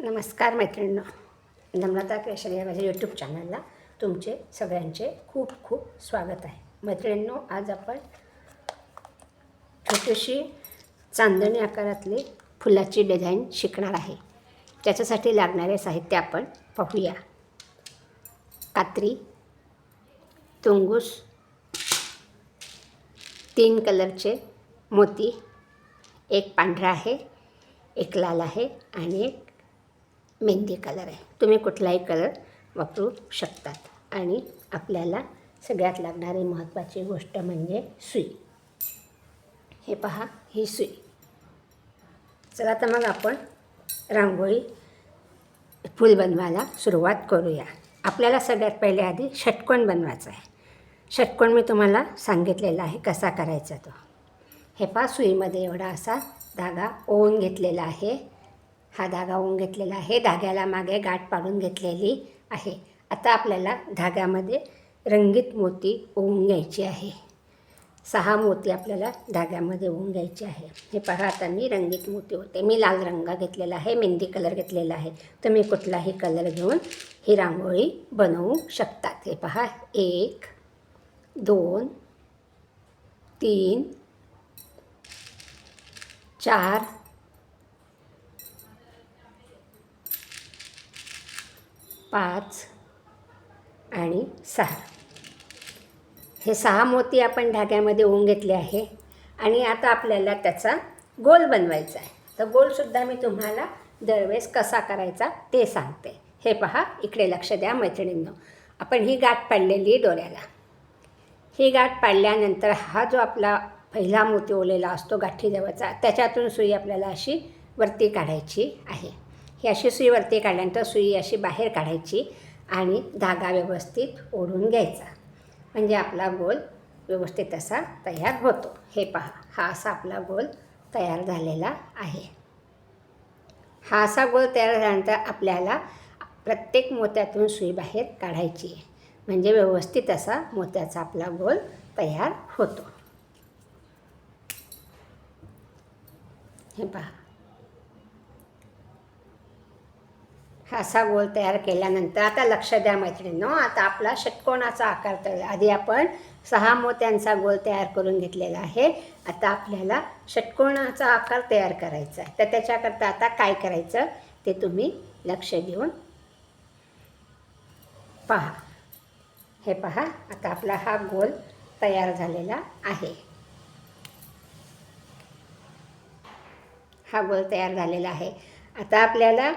नमस्कार मैत्रिणींनो. नम्रता क्रिएशन या माझ्या यूट्यूब चॅनलला तुमचे सगळ्यांचे खूप खूप स्वागत आहे. मैत्रिणींनो आज आपण छोटीशी चांदणी आकारातली फुलाची डिझाईन शिकणार आहे. त्याच्यासाठी लागणारे साहित्य आपण पाहूया. कात्री तुंगूस तीन कलरचे मोती एक पांढरा आहे एक लाल आहे आणि एक मेहंदी कलर आहे. तुम्ही कुठलाही कलर वापरू शकतात. आणि आपल्याला सगळ्यात लागणारी महत्त्वाची गोष्ट म्हणजे सुई. हे पहा ही सुई. चला तर मग आपण रांगोळी फूल बनवायला सुरुवात करूया. आपल्याला सगळ्यात पहिले आधी षटकोण बनवायचा आहे. षटकोन मी तुम्हाला सांगितलेला आहे कसा करायचा तो. हे पहा सुईमध्ये एवढा असा धागा ओवून घेतलेला आहे. हा धागा ओवून घेतलेला आहे. धाग्याला मागे गाठ पाडून घेतलेली आहे. आता आपल्याला धाग्यामध्ये रंगीत मोती ओवून घ्यायची आहे. सहा मोती आपल्याला धाग्यामध्ये ओवून घ्यायचे आहे. हे पहा आता मी रंगीत मोती होते. मी लाल रंग घेतलेला आहे मेहंदी कलर घेतलेला आहे. तुम्ही कुठलाही कलर घेऊन ही रांगोळी बनवू शकतात. हे पहा एक दोन तीन चार पाच आणि सहा. हे सहा मोती आपण धाग्यामध्ये ओवून घेतले आहे आणि आता आपल्याला त्याचा गोल बनवायचा आहे. तर गोलसुद्धा मी तुम्हाला दरवेळेस कसा करायचा ते सांगते. हे पहा इकडे लक्ष द्या मैत्रिणींनो. आपण ही गाठ पाडलेली डोऱ्याला ही गाठ पाडल्यानंतर हा जो आपला पहिला मोती ओलेला असतो गाठीजवळचा त्याच्यातून सुई आपल्याला अशी वरती काढायची आहे. ही अशी सुई वरती काढल्यानंतर सुई अशी बाहेर काढायची आणि धागा व्यवस्थित ओढून घ्यायचा. म्हणजे आपला गोल व्यवस्थित असा तयार होतो. हे पहा हा असा आपला गोल तयार झालेला आहे. हा असा गोल तयार झाल्यानंतर आपल्याला प्रत्येक मोत्यातून सुई बाहेर काढायची आहे. म्हणजे व्यवस्थित असा मोत्याचा आपला गोल तयार होतो. हे पहा हा असा गोल तयार केल्यानंतर आता लक्ष द्या मैत्रिणींनो आता आपला षटकोणाचा आकार तयार आधी आपण सहा मोत्यांचा गोल तयार करून घेतलेला आहे. आता आपल्याला षटकोणाचा आकार तयार करायचा आहे. तर त्याच्याकरता आता काय करायचं ते तुम्ही लक्ष देऊन पहा. हे पहा आता आपला हा गोल तयार झालेला आहे. हा गोल तयार झालेला आहे. आता आपल्याला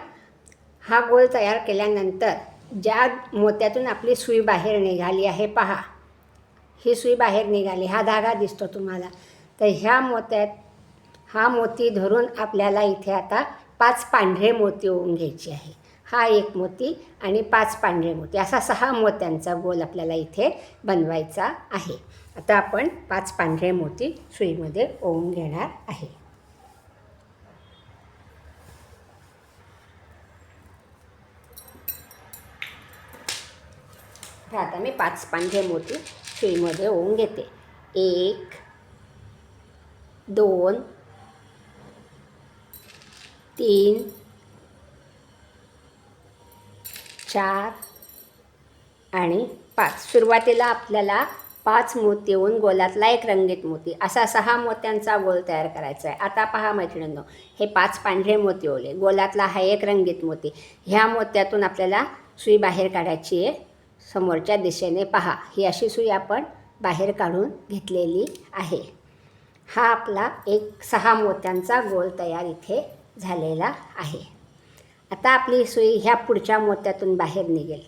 हा गोल तयार केल्यानंतर ज्या मोत्यातून आपली सुई बाहेर निघाली आहे पहा. ही सुई बाहेर निघाली हा धागा दिसतो तुम्हाला. तर ह्या मोत्यात हा मोती धरून आपल्याला इथे आता पाच पांढरे मोती होऊन घ्यायचे आहे. हा एक मोती आणि पाच पांढरे मोती. असा सहा मोत्यांचा गोल आपल्याला इथे बनवायचा आहे. आता आपण पाच पांढरे मोती सुईमध्ये ओवून घेणार आहे. तर आता मी पाच पांढरे मोती सुईमध्ये ओवून घेते. एक दोन तीन चार आणि पाच. सुरुवातीला आपल्याला पाच मोती येऊन गोलातला एक रंगीत मोती असा सहा मोत्यांचा गोल तयार करायचा आहे. आता पहा मैत्रिणींनो हे पाच पांढरे मोती ओले गोलातला हा एक रंगीत मोती. ह्या मोत्यातून आपल्याला सुई बाहेर काढायची आहे. समोरच्या दिशेने पहा. ही अशी सुई आपण बाहेर काढून घेतलेली आहे. हा आपला एक सहा मोत्यांचा गोल तयार इथे झालेला आहे. आता आपली सुई ह्या पुढच्या मोत्यातून बाहेर निघेल.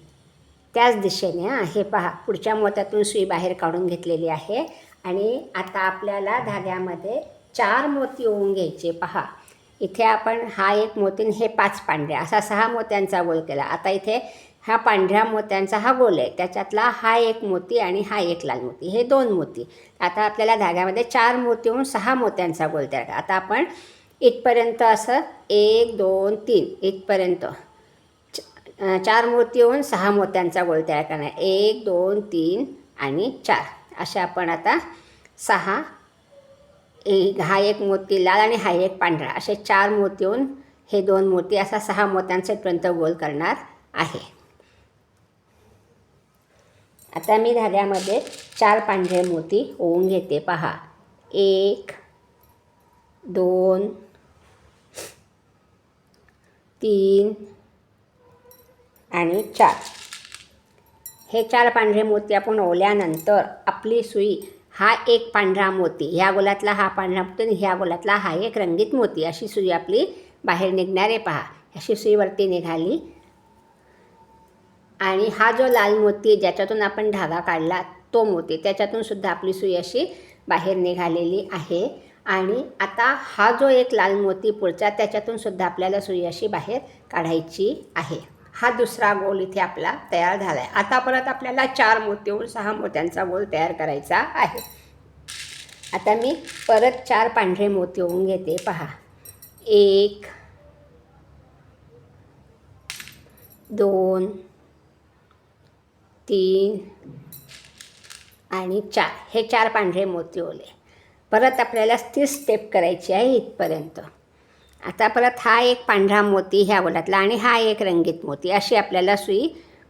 त्याच दिशेने हां हे पहा पुढच्या मोत्यातून सुई बाहेर काढून घेतलेली आहे. आणि आता आपल्याला धाग्यामध्ये चार मोती होऊन घ्यायचे. पहा इथे आपण हा एक मोतीन हे पाच पांढऱ्या असा सहा मोत्यांचा गोल केला. आता इथे हा पांढऱ्या मोत्यांचा हा गोल आहे. त्याच्यातला हा एक मोती आणि हा एक लाल मोती. हे दोन मोती. आता आपल्याला धाग्यामध्ये चार मोती होऊन सहा मोत्यांचा गोल तयार करा. आता आपण इथपर्यंत असं एक दोन तीन. इथपर्यंत. चार मोती होऊन सहा मोत्यांचा गोल तयार करणार. एक दोन तीन आणि चार. असे आपण आता सहा एक हा एक मोती लाल आणि हा एक पांढरा. असे चार मोती होऊन हे दोन मोती असा सहा मोत्यांचा पर्यंत गोल करणार आहे. आता मी धाग्यामध्ये चार पांढरे मोती ओवून घेते. पहा. एक दोन तीन आणि चार. हे चार पांढरे मोती आपण ओवल्यानंतर आपली सुई हा एक पांढरा मोती ह्या गोलातला हा पांढरा मोती आणि ह्या गोलातला हा एक रंगीत मोती अशी सुई आपली बाहेर निघणारे पहा. अशी सुईवरती निघाली. आणि हा जो लाल मोती ज्याच्यातून आपण धागा काढला तो मोती त्याच्यातून सुद्धा आपली सुई अशी बाहेर निघालेली आहे. आणि आता हा जो एक लाल मोती पुढचा त्याच्यातून सुद्धा आपल्याला सुई अशी बाहेर काढायची आहे. हा दुसरा गोल इथे आपला तयार झाला आहे आता परत आपल्याला चार मोतीहून सहा मोत्यांचा गोल तयार करायचा आहे. आता मी परत चार पांढरे मोती होऊन घेते. पहा. एक दोन तीन आणि चार. हे चार पांढरे मोती ओले. परत आपल्याला तीस स्टेप करायची आहे इथपर्यंत. आता परत हा एक पांढरा मोती ह्या ओलातला आणि हा एक रंगीत मोती. अशी आपल्याला सुई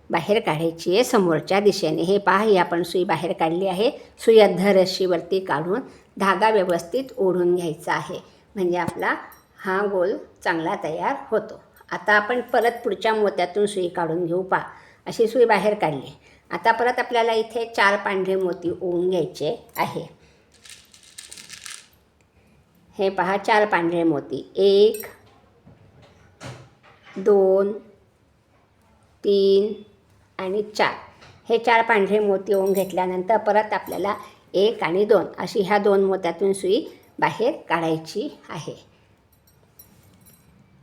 बाहेर काढायची आहे समोरच्या दिशेने. हे पहा ही आपण सुई बाहेर काढली आहे. सुई अध्धरशीवरती काढून धागा व्यवस्थित ओढून घ्यायचा आहे. म्हणजे आपला हा गोल चांगला तयार होतो. आता आपण परत पुढच्या मोत्यातून सुई काढून घेऊ पहा. अशी सुई बाहेर काढली. आता परत आपल्याला इथे चार पांढरे मोती ओवून घ्यायचे आहे. हे पहा चार पांढरे मोती. एक दोन तीन आणि चार. हे चार पांढरे मोती ओवून घेतल्यानंतर परत आपल्याला एक आणि दोन अशी ह्या दोन मोत्यातून सुई बाहेर काढायची आहे.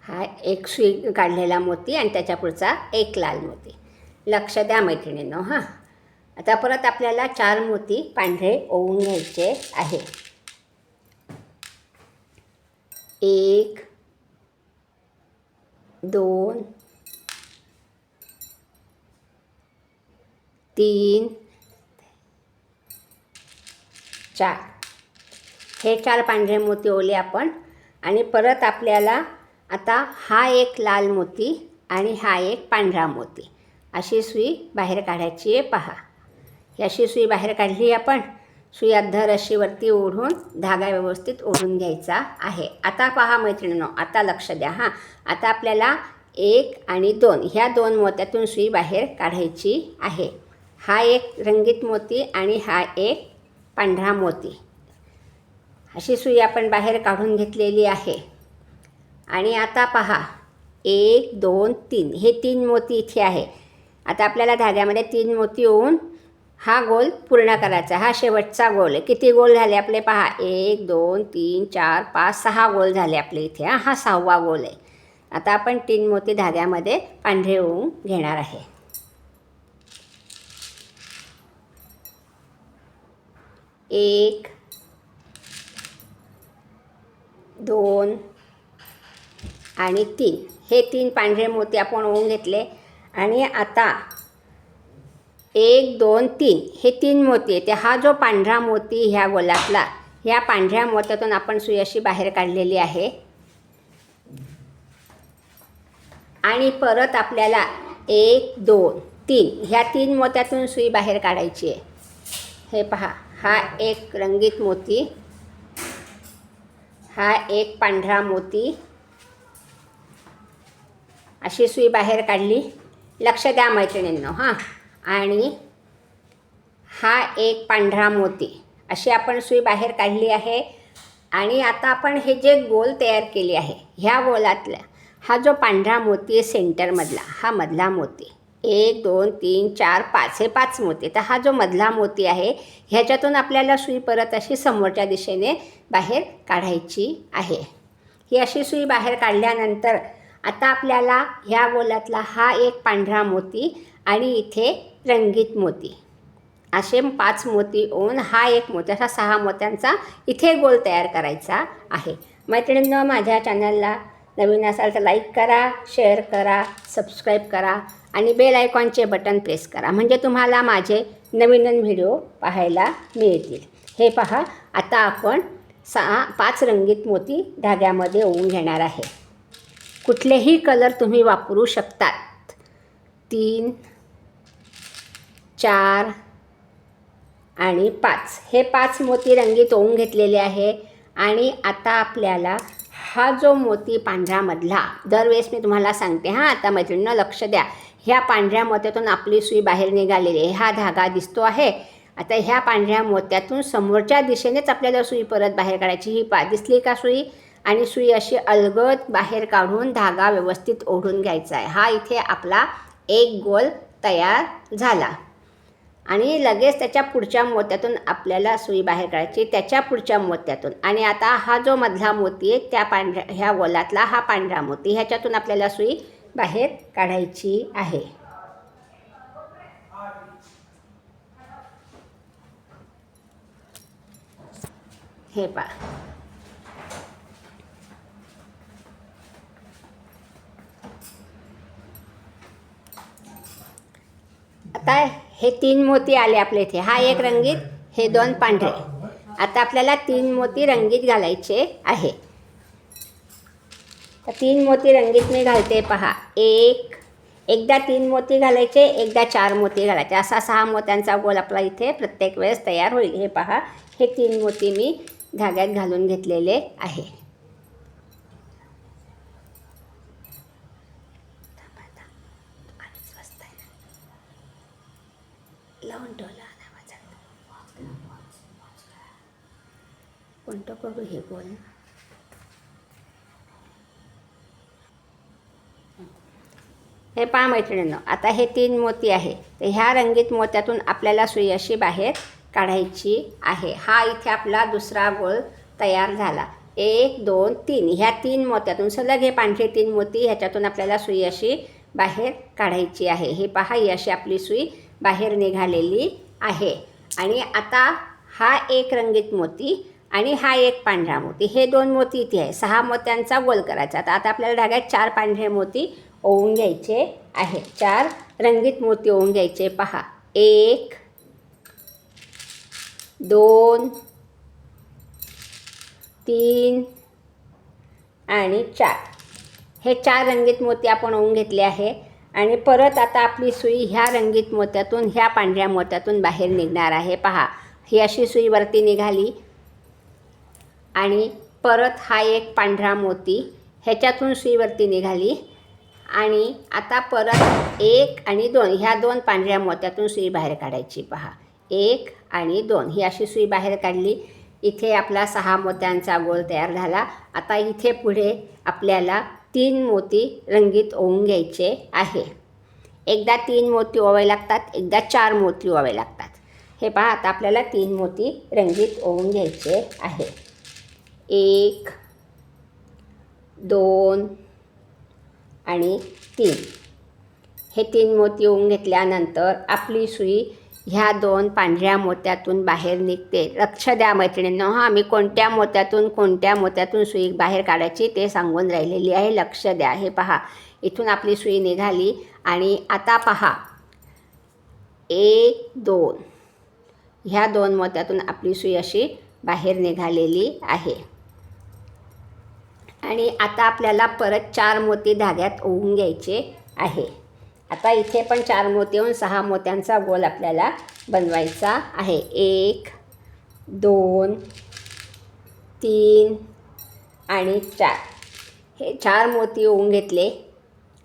हा एक सुई काढलेला मोती आणि त्याच्या पुढचा एक लाल मोती. लक्ष द्या मैत्रिणींनो हां. आता परत आपल्याला चार मोती पांढरे ओवून घ्यायचे आहे. एक दोन तीन चार. हे चार पांढरे मोती ओले आपण आणि परत आपल्याला आता हा एक लाल मोती आणि हा एक पांढरा मोती. अशी सुई बाहेर काढायची आहे पहा. ही अशी सुई बाहेर काढली आपण सुई अर्ध रशीवरती ओढून धागा व्यवस्थित ओढून घ्यायचा आहे. आता पहा मैत्रिणीनो आता लक्ष द्या हां. आता आपल्याला एक आणि दोन ह्या दोन मोत्यातून सुई बाहेर काढायची आहे. हा एक रंगीत मोती आणि हा एक पांढरा मोती. अशी सुई आपण बाहेर काढून घेतलेली आहे. आणि आता पहा एक दोन तीन हे तीन मोती इथे आहे. आता आपल्याला धाग्यामध्ये तीन मोती होऊन हा गोल पूर्ण करायचा. हा शेवटचा गोल आहे. किती गोल झाले आपले? पहा एक दोन तीन चार पाच सहा गोल झाले आपले इथे. हा हा सहावा गोल आहे. आता आपण तीन मोती धाग्यामध्ये पांढरे होऊन घेणार आहे. एक दोन आणि तीन. हे तीन पांढरे मोती आपण ओवून घेतले. आणि आता एक दोन तीन हे तीन मोती येते हा जो पांढरा मोती ह्या गोलातला ह्या पांढऱ्या मोत्यातून आपण सुई अशी बाहेर काढलेली आहे. आणि परत आपल्याला एक दोन तीन ह्या तीन मोत्यातून सुई बाहेर काढायची आहे. हे पहा हा एक रंगीत मोती हा एक पांढरा मोती. अशी सुई बाहेर काढली. लक्ष द्या मैत्रिणींनो हां. आणि हा एक पांढरा मोती. अशी आपण सुई बाहेर काढली आहे. आणि आता आपण हे जे गोल तयार केले आहे ह्या गोलातल्या हा जो पांढरा मोती आहे सेंटरमधला हा मधला मोती. एक दोन तीन चार पाच हे पाच मोती. तर हा जो मधला मोती आहे ह्याच्यातून आपल्याला सुई परत अशी समोरच्या दिशेने बाहेर काढायची आहे. ही अशी सुई बाहेर काढल्यानंतर आता आपल्याला ह्या गोलातला हा एक पांढरा मोती आणि इथे रंगीत मोती. असे पाच मोती ओन हा एक मोती असा सहा मोत्यांचा इथे गोल तयार करायचा आहे. मैत्रिणींनो माझ्या चॅनलला नवीन असाल तर लाईक करा शेअर करा सबस्क्राईब करा आणि बेल आयकॉनचे बटन प्रेस करा. म्हणजे तुम्हाला माझे नवीन नवीन व्हिडिओ पाहायला मिळतील. हे पहा आता आपण सहा पाच रंगीत मोती धाग्यामध्ये ओवून घेणार आहे. कुठलेही कलर तुम्ही वापरू शकतात. तीन चार आणि पाच. हे पाच मोती रंगीत होऊन घेतलेले आहे. आणि आता आपल्याला हा जो मोती पांढऱ्यामधला दरवेळेस मी तुम्हाला सांगते हां आता मैत्रिणीनं लक्ष द्या. ह्या पांढऱ्या मोत्यातून आपली सुई बाहेर निघालेली आहे. हा धागा दिसतो आहे. आता ह्या पांढऱ्या मोत्यातून समोरच्या दिशेनेच आपल्याला सुई परत बाहेर काढायची. ही पा दिसली का सुई? आणि सुई अशी अलगद बाहेर काढून धागा व्यवस्थित ओढून घ्यायचा आहे. हा इथे आपला एक गोल तयार झाला. आणि लगेच त्याच्या पुढच्या मोत्यातून आपल्याला सुई बाहेर काढायची त्याच्या पुढच्या मोत्यातून. आणि आता हा जो मधला मोती आहे त्या पांढऱ्या ह्या गोलातला हा पांढरा मोती ह्याच्यातून आपल्याला सुई बाहेर काढायची आहे. हे पा आता हे तीन मोती आले आपल्या इथे. हा एक रंगीत हे दोन पांढरे. आता आपल्याला तीन मोती रंगीत घालायचे आहे. तर तीन मोती रंगीत मी घालते पहा. एक एकदा तीन मोती घालायचे एकदा चार मोती घालायचे. असा सहा मोत्यांचा गोल आपला इथे प्रत्येक वेळेस तयार होईल. हे पहा. हे तीन मोती मी धाग्यात घालून घेतलेले आहे. कोणतं करू हे बोल हे पहा मैत्रिणींनो आता हे तीन मोती आहे. तर ह्या रंगीत मोत्यातून आपल्याला सुई अशी बाहेर काढायची आहे. हा इथे आपला दुसरा गोळ तयार झाला. एक दोन तीन. ह्या तीन मोत्यातून सलग हे पांढरे तीन मोती ह्याच्यातून आपल्याला सुई अशी बाहेर काढायची आहे. हे पहा ही अशी आपली सुई बाहेर निघालेली आहे. आणि आता हा एक रंगीत मोती आणि हा एक पांढरा मोती. हे दोन मोती इथे आहे. सहा मोत्यांचा गोल करायचा. तर आता आपल्याला धाग्यात चार पांढरे मोती ओवून घ्यायचे आहे चार रंगीत मोती ओवून घ्यायचे. पहा. एक दोन तीन आणि चार. हे चार रंगीत मोती आपण ओवून घेतले आहे. आणि परत आता आपली सुई ह्या रंगीत मोत्यातून ह्या पांढऱ्या मोत्यातून बाहेर निघणार आहे. पहा. ही अशी सुई वरती निघाली. आणि परत हा एक पांढरा मोती ह्याच्यातून सुईवरती निघाली. आणि आता परत एक आणि दोन ह्या दोन पांढऱ्या मोत्यातून सुई बाहेर काढायची. पहा एक आणि दोन ही अशी सुई बाहेर काढली. इथे आपला सहा मोत्यांचा गोल तयार झाला. आता इथे पुढे आपल्याला तीन मोती रंगीत ओवून घ्यायचे आहे. एकदा तीन मोती ओवावे लागतात एकदा चार मोती ओवावे लागतात. हे पहा आता आपल्याला तीन मोती रंगीत ओवून घ्यायचे आहे. एक दोन आणि तीन. हे तीन मोती येऊन घेतल्यानंतर आपली सुई ह्या दोन पांढऱ्या मोत्यातून बाहेर निघते. लक्ष द्या मैत्रिणींनो हां मी कोणत्या मोत्यातून कोणत्या मोत्यातून सुई बाहेर काढायची ते सांगून राहिलेली आहे. लक्ष द्या हे पहा. इथून आपली सुई निघाली आणि आता पहा. एक दोन. ह्या दोन मोत्यातून आपली सुई अशी बाहेर निघालेली आहे. आणि आता आपल्याला परत चार मोती धाग्यात ओवून घ्यायचे आहे. आता इथे पण चार मोती सहा मोत्यांचा गोल आपल्याला बनवायचा आहे. एक दोन तीन आणि चार. हे चार मोती ओवून घेतले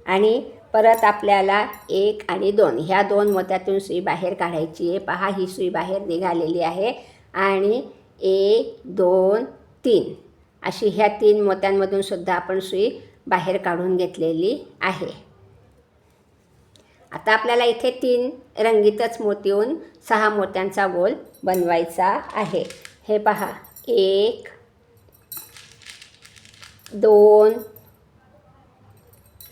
आणि परत आपल्याला एक आणि दोन. ह्या दोन मोत्यातून सुई बाहेर काढायची आहे. पहा ही सुई बाहेर निघालेली आहे. आणि एक दोन तीन. अशी ह्या तीन मोत्यांमधून सुद्धा आपण सुई बाहेर काढून घेतलेली आहे. आता आपल्याला इथे तीन रंगीतच मोती सहा मोत्यांचा गोल बनवायचा आहे. हे पहा. एक दोन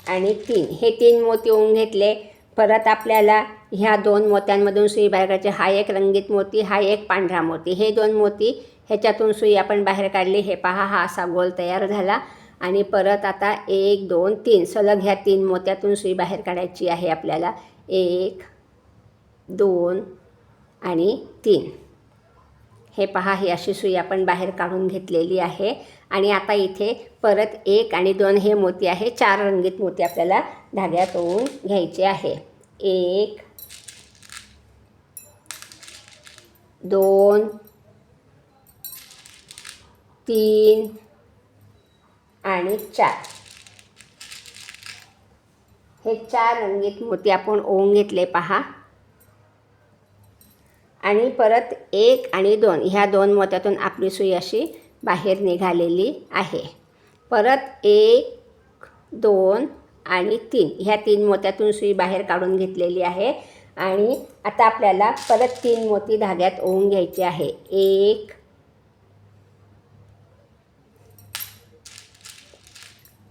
आणि तीन. हे तीन मोती होऊन घेतले. परत आपल्याला ह्या दोन मोत्यांमधून सुई बाहेर काढायची. हा एक रंगीत मोती हा एक पांढरा मोती. हे दोन मोती ह्याच्यातून सुई आपण बाहेर काढली. हे पहा हा असा गोल तयार झाला. आणि परत आता एक दोन तीन. सलग ह्या तीन मोत्यातून सुई बाहेर काढायची आहे आपल्याला. एक दोन आणि तीन. हे पहा ही अशी सुई आपण बाहेर काढून घेतलेली आहे. आणि आता इथे परत एक आणि दोन हे मोती आहे. चार रंगीत मोती आपल्याला धाग्यात ओवून घ्यायचे आहे. एक दोन तीन आणि चार. हे चार रंगीत मोती आपण ओवून घेतले पहा. आणि परत एक आणि दोन. ह्या दोन मोत्यातून आपली सुई अशी बाहेर निघालेली आहे. परत एक दोन आणि तीन. ह्या तीन मोत्यातून सुई बाहेर काढून घेतलेली आहे. आणि आता आपल्याला परत तीन मोती धाग्यात ओवून घ्यायचे आहे. एक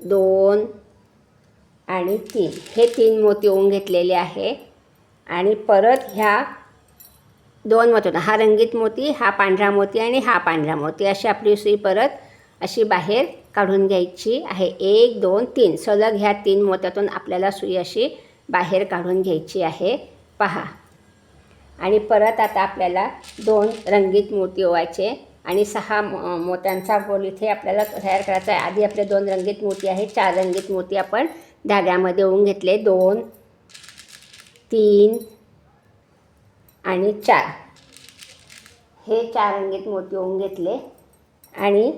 दोन आणि तीन. हे तीन मोती ओवून घेतलेले आहे. आणि परत ह्या दोन मोती हा रंगीत मोती हा पांढरा मोती आणि हा पांढरा मोती अशी आपली सुई परत अशी बाहेर काढून घ्यायची आहे. एक दोन तीन. सलग ह्या तीन मोत्यातून आपल्याला सुई अशी बाहेर काढून घ्यायची आहे. पहा. आणि परत आता आपल्याला दोन रंगीत मोती ओवायचे. आणि सहा मो मोत्यांचा गोल इथे आपल्याला तयार करायचा आहे. आधी आपले दोन रंगीत मोती आहे चार रंगीत मोती आपण धाग्यामध्ये ओवून घेतले. दोन तीन आणि चार. हे चार रंगीत मोती ओवून घेतले. आणि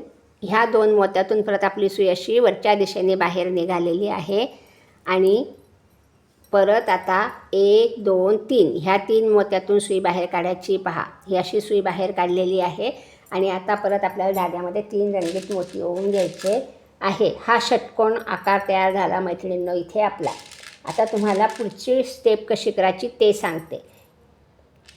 ह्या दोन मोत्यातून परत आपली सुई अशी वरच्या दिशेने बाहेर निघालेली आहे. आणि परत आता एक दोन तीन. ह्या तीन मोत्यातून सुई बाहेर काढायची. पहा ही अशी सुई बाहेर काढलेली आहे. आणि आता परत आपल्याला धाग्यामध्ये तीन रंगीत मोती ओवून घ्यायचे आहे. हा षटकोन आकार तयार झाला मैत्रिणींनो इथे आपला. आता तुम्हाला पुढची स्टेप कशी करायची ते सांगते.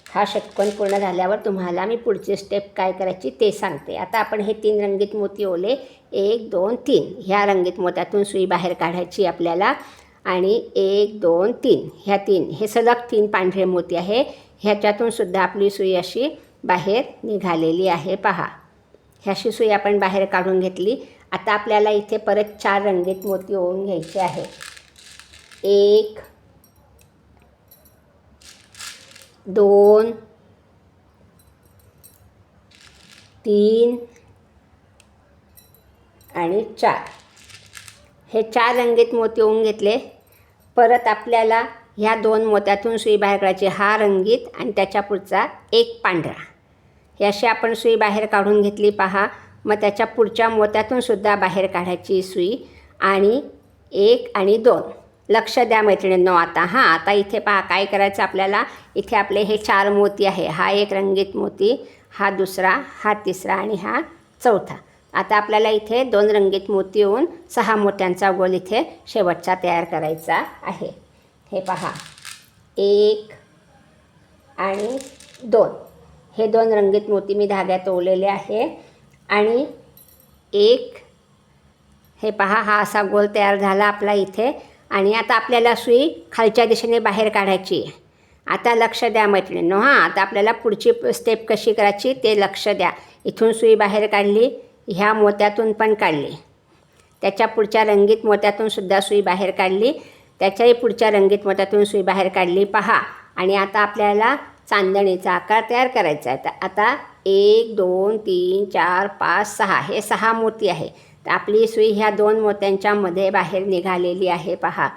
हा षटकोन पूर्ण झाल्यावर तुम्हाला मी पुढची स्टेप काय करायची ते सांगते. आता आपण हे तीन रंगीत मोती ओले. एक दोन तीन. ह्या रंगीत मोत्यातून सुई बाहेर काढायची आपल्याला. आणि एक दोन तीन. ह्या तीन. हे सलग तीन पांढरे मोती आहे. ह्याच्यातून सुद्धा आपली सुई अशी बाहेर निघालेली आहे पहा. ह्याशी सुई आपण बाहेर काढून घेतली. आता आपल्याला इथे परत चार रंगीत मोती ओवून घ्यायचे आहे. एक दोन तीन आणि चार. हे चार रंगीत मोती होऊन घेतले. परत आपल्याला ह्या दोन मोत्यातून सुई बाहेर काढायची. हा रंगीत आणि त्याच्या पुढचा एक पांढरा. हे अशी आपण सुई बाहेर काढून घेतली पहा. मग त्याच्या पुढच्या मोत्यातून सुद्धा बाहेर काढायची सुई. आणि एक आणि दोन. लक्ष द्या मैत्रिणींनो आता. हां आता इथे पहा काय करायचं आपल्याला? इथे आपले हे चार मोती आहे. हा एक रंगीत मोती हा दुसरा हा तिसरा आणि हा चौथा. आता आपल्याला इथे दोन रंगीत मोती येऊन सहा मोत्यांचा गोल इथे शेवटचा तयार करायचा आहे. हे पहा. एक आणि दोन. हे दोन रंगीत मोती मी धाग्यात ओवलेले आहे. आणि एक हे पहा हा असा गोल तयार झाला आपला इथे. आणि आता आपल्याला सुई खालच्या दिशेने बाहेर काढायची. आहे आता लक्ष द्या मैत्रिणींनो हां आता आपल्याला पुढची स्टेप कशी करायची ते लक्ष द्या. इथून सुई बाहेर काढली ह्या मोत्यातून पण काढली. त्याच्या पुढच्या रंगीत मोत्यातून सुद्धा सुई बाहेर काढली. त्याच्याही पुढच्या रंगीत मोत्यातून सुई बाहेर काढली पहा. आणि आता आपल्याला चांदणीचा आकार तयार करायचा आहे. तर आता एक दोन तीन चार पाच सहा हे सहा मोती आहे. तर आपली सुई ह्या दोन मोत्यांच्या मध्ये बाहेर निघालेली आहे. पहा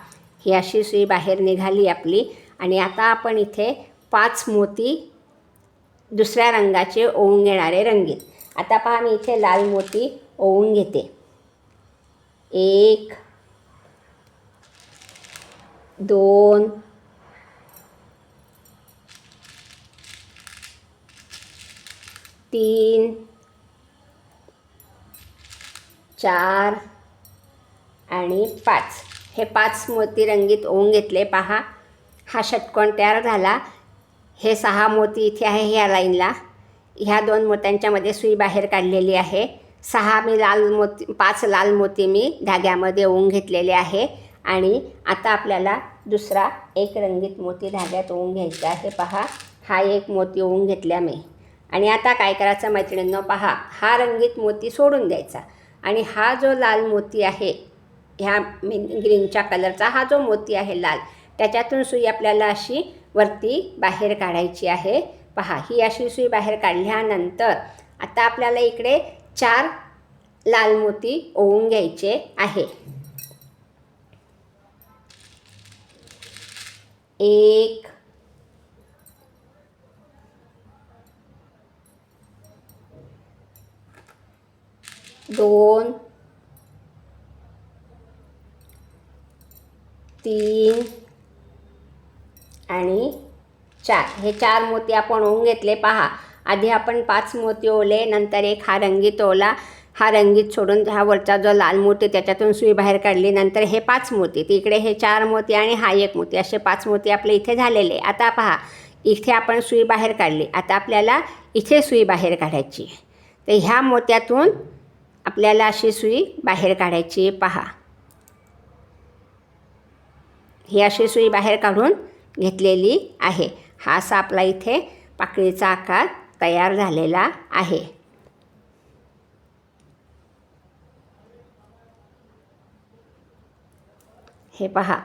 ही अशी सुई बाहेर निघाली आपली. आणि आता आपण इथे पाच मोती दुसऱ्या रंगाचे ओवून घेणारे रंगीत. आता पहा मी इथे लाल मोती ओवून घेते. एक दोन तीन चार आणि पाच. हे पाच मोती रंगीत ओवून घेतले. पहा हा षटकोन तयार झाला. हे सहा मोती इथे आहे ह्या लाईनला. ह्या दोन मोत्यांच्यामध्ये सुई बाहेर काढलेली आहे. सहा मी लाल मोती पाच लाल मोती मी धाग्यामध्ये ओवून घेतलेले आहे. आणि आता आपल्याला दुसरा एक रंगीत मोती धाग्यात ओवून घ्यायचा आहे. पहा हा एक मोती ओवून घेतल्या मी. आणि आता काय करायचं मैत्रिणींनो पहा हा रंगीत मोती सोडून द्यायचा. आणि हा जो लाल मोती आहे ह्या ग्रीनच्या कलरचा हा जो मोती आहे लाल त्याच्यातून सुई आपल्याला अशी वरती बाहेर काढायची आहे. पहा ही अशी सुई बाहेर काढल्यानंतर आता आपल्याला इकडे चार लाल मोती ओवून घ्यायचे आहे. एक दोन तीन आणि चार. हे चार मोती आपण ओवून घेतले. पहा आधी आपण पाच मोती ओले नंतर एक हा रंगीत ओला. हा रंगीत सोडून हा वरचा जो लाल मोती त्याच्यातून सुई बाहेर काढली. नंतर हे पाच मोती. तिकडे हे चार मोती आणि हा एक मोती. असे पाच मोती आपले इथे झालेले आता पहा इथे आपण सुई बाहेर काढली. आता आपल्याला इथे सुई बाहेर काढायची तर ह्या मोत्यातून आपल्याला अशी सुई बाहेर काढायची पहा. ही अशी सुई बाहेर काढून घेतलेली आहे. हा असा आपला इथे पाकळीचा आकार तयार झालेला आहे. हे पहा.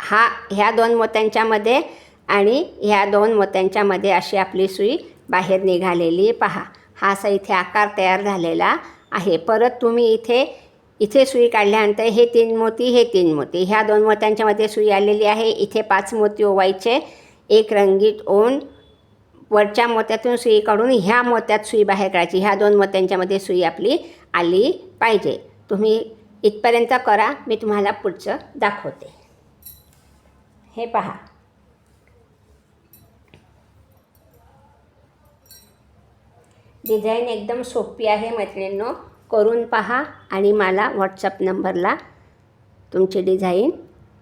हा ह्या दोन मोत्यांच्यामध्ये आणि ह्या दोन मोत्यांच्यामध्ये अशी आपली सुई बाहेर निघालेली. पहा. हा असा इथे आकार तयार झालेला आहे. परत तुम्ही इथे इथे सुई काढल्यानंतर हे तीन मोती हे तीन मोती. ह्या दोन मोत्यांच्यामध्ये सुई आलेली आहे. इथे पाच मोती ओवायचे. एक रंगीत ओन. वरच्या मोत्यातून सुई काढून ह्या मोत्यात सुई बाहेर काढायची. ह्या दोन मोत्यांच्यामध्ये सुई आपली आली पाहिजे. तुम्ही इथपर्यंत करा. मी तुम्हाला पुढचं दाखवते. हे पहा. डिझाईन एकदम सोपी आहे मैत्रिणींनो. करून पहा आणि मला व्हॉट्सअप नंबरला तुमची डिझाईन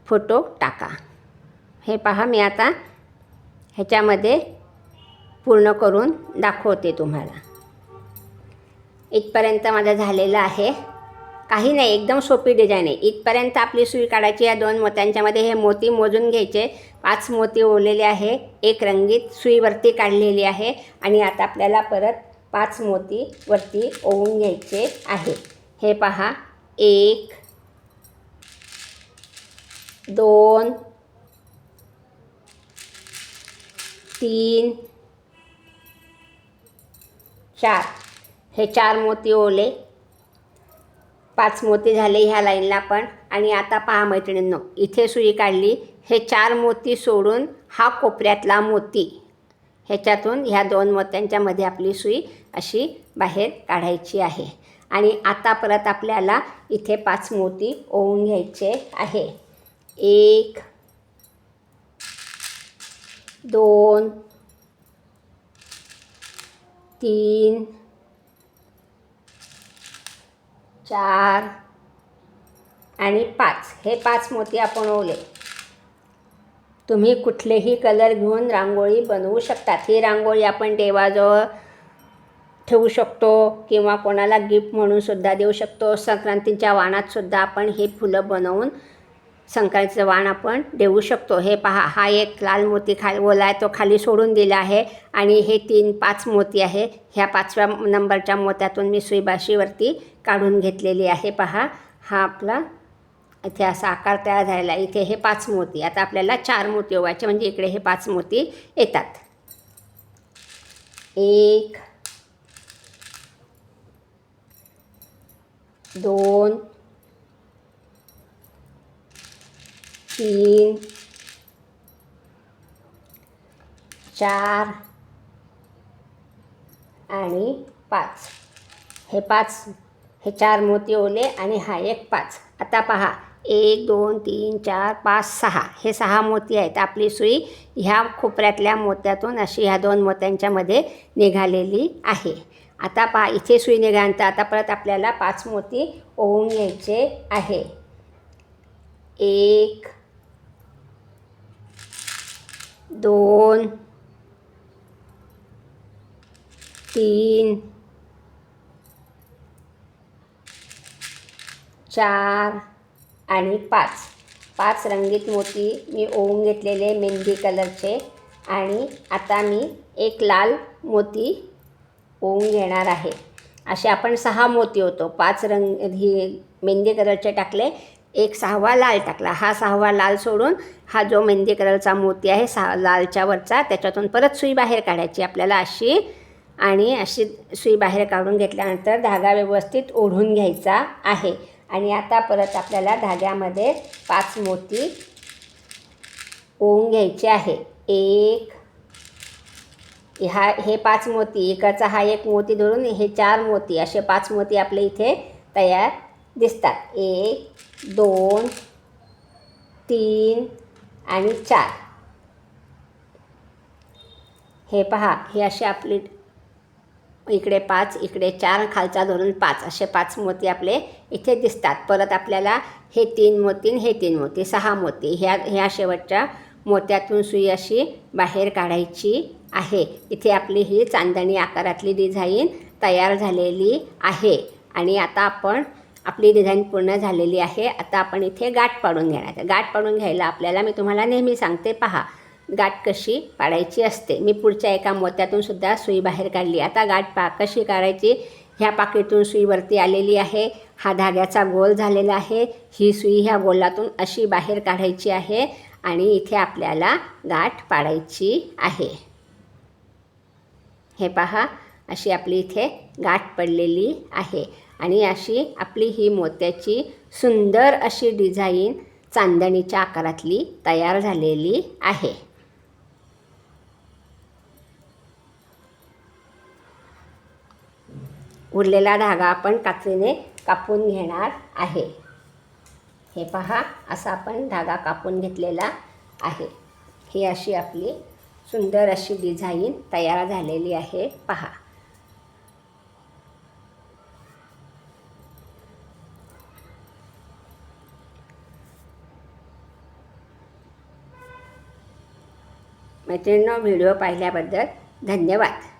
फोटो टाका. हे पहा मी आता ह्याच्यामध्ये पूर्ण करून दाखवते तुम्हाला. इथपर्यंत माझं झालेलं आहे. काही नाही एकदम सोपी डिझाईन आहे. इथपर्यंत आपली सुई काढायची या दोन मोत्यांच्यामध्ये हे मोती मोजून घ्यायचे. पाच मोती ओवलेले आहे. एक रंगीत सुईवरती काढलेली आहे. आणि आता आपल्याला परत पाच मोती वरती ओवून घ्यायचे आहे. हे पहा. एक दोन तीन चार. हे चार मोती ओले. पाच मोती झाले ह्या लाईनला पण. आणि आता पहा मैत्रिणींनो इथे सुई काढली. हे चार मोती सोडून हा कोपऱ्यातला मोती. ह्याच्यातून ह्या दोन मोत्यांच्यामध्ये आपली सुई अशी बाहेर काढायची आहे. आणि आता परत आपल्याला इथे पाच मोती ओवून घ्यायचे आहे. एक दोन तीन चार आणि पाच. हे पाच मोती आपण ओवले. तुम्ही कुठलेही कलर घेऊन रांगोळी बनवू शकतात. ही रांगोळी आपण देवाजवळ ठेवू शकतो किंवा कोणाला गिफ्ट म्हणून सुद्धा देऊ शकतो. संक्रांतीच्या वाणात सुद्धा आपण हे फुलं बनवून संक्रांतीचं वाण आपण देऊ शकतो. हे पहा हा एक लाल मोती खाली ओला आहे तो खाली सोडून दिला आहे आणि हे तीन पाच मोती आहे. ह्या पाचव्या नंबरच्या मोत्यातून मी सुईबाशीवरती काढून घेतलेली आहे. पहा हा आपला इथे असा आकार तयार झालेला आहे. इथे हे पाच मोती. आता आपल्याला चार मोती ओवायचे म्हणजे इकडे हे पाच मोती येतात. एक दोन तीन चार आणि पाच. हे पाच हे चार मोती ओले आणि हा एक पाच. आता पहा एक दोन तीन चार पाच सहा. हे सहा मोती आहेत आपली सुई. ह्या खोपऱ्यातल्या मोत्यातून अशी ह्या दोन मोत्यांच्यामध्ये निघालेली आहे. आता पा इथे सुई निघाल्यानंतर आता परत आपल्याला पाच मोती ओवून घ्यायचे आहे. एक दोन तीन चार आणि पाच. पाच रंगीत मोती मी ओवून घेतलेले मेहंदी कलरचे आणि आता मी एक लाल मोती ओवून घेणार आहे. असे आपण सहा मोती होतो. पाच रंग ही मेहंदी कलरचे टाकले एक सहावा लाल टाकला. हा सहावा लाल सोडून हा जो मेहंदी कलरचा मोती आहे सहा लालच्या वरचा त्याच्यातून परत सुई बाहेर काढायची आपल्याला अशी आणि अशी सुई बाहेर काढून घेतल्यानंतर धागा व्यवस्थित ओढून घ्यायचा आहे. आणि आता परत आपल्याला धाग्यामध्ये पाच मोती ओवून घ्यायचे आहे. एक ह्या हे पाच मोती एकाचा हा एक मोती धरून हे चार मोती असे पाच मोती आपले इथे तयार दिसतात. एक दोन तीन आणि चार. हे पहा हे असे आपली इकडे पाच इकडे चार खालचा धरून पाच. असे पाच मोती आपले इथे दिसतात. परत आपल्याला हे तीन मोती हे तीन मोती सहा मोती. ह्या ह्या शेवटच्या मोत्यातून सुई अशी बाहेर काढायची आहे. इथे आपली ही चांदणी आकारातली डिझाईन तयार झालेली आहे. आणि आता आपण आपली डिझाईन पूर्ण झालेली आहे. आता आपण इथे गाठ पाडून घेणार. गाठ पाडून घ्यायला आपल्याला मी तुम्हाला नेहमी सांगते पहा. गाठ कशी पाडायची असते. मी पुढच्या एका मोत्यातून सुद्धा सुई बाहेर काढली. आता गाठ पा कशी काढायची? ह्या पाकिटून सुईवरती आलेली आहे. हा धाग्याचा गोल झालेला आहे. ही सुई ह्या गोलातून अशी बाहेर काढायची आहे आणि इथे आपल्याला गाठ पाडायची आहे. हे पहा अशी आपली इथे गाठ पडलेली आहे आणि अशी आपली ही मोत्याची सुंदर अशी डिझाईन चांदणीच्या आकारातली तयार झालेली आहे. उरलेला धागा आपण कात्रीने कापून घेणार आहे. हे पहा असा आपण धागा कापून घेतलेला आहे. ही अशी आपली सुंदर अशी डिझाईन तयार झालेली आहे. पहा. मैत्रिणींनो व्हिडिओ पाहिल्याबद्दल धन्यवाद.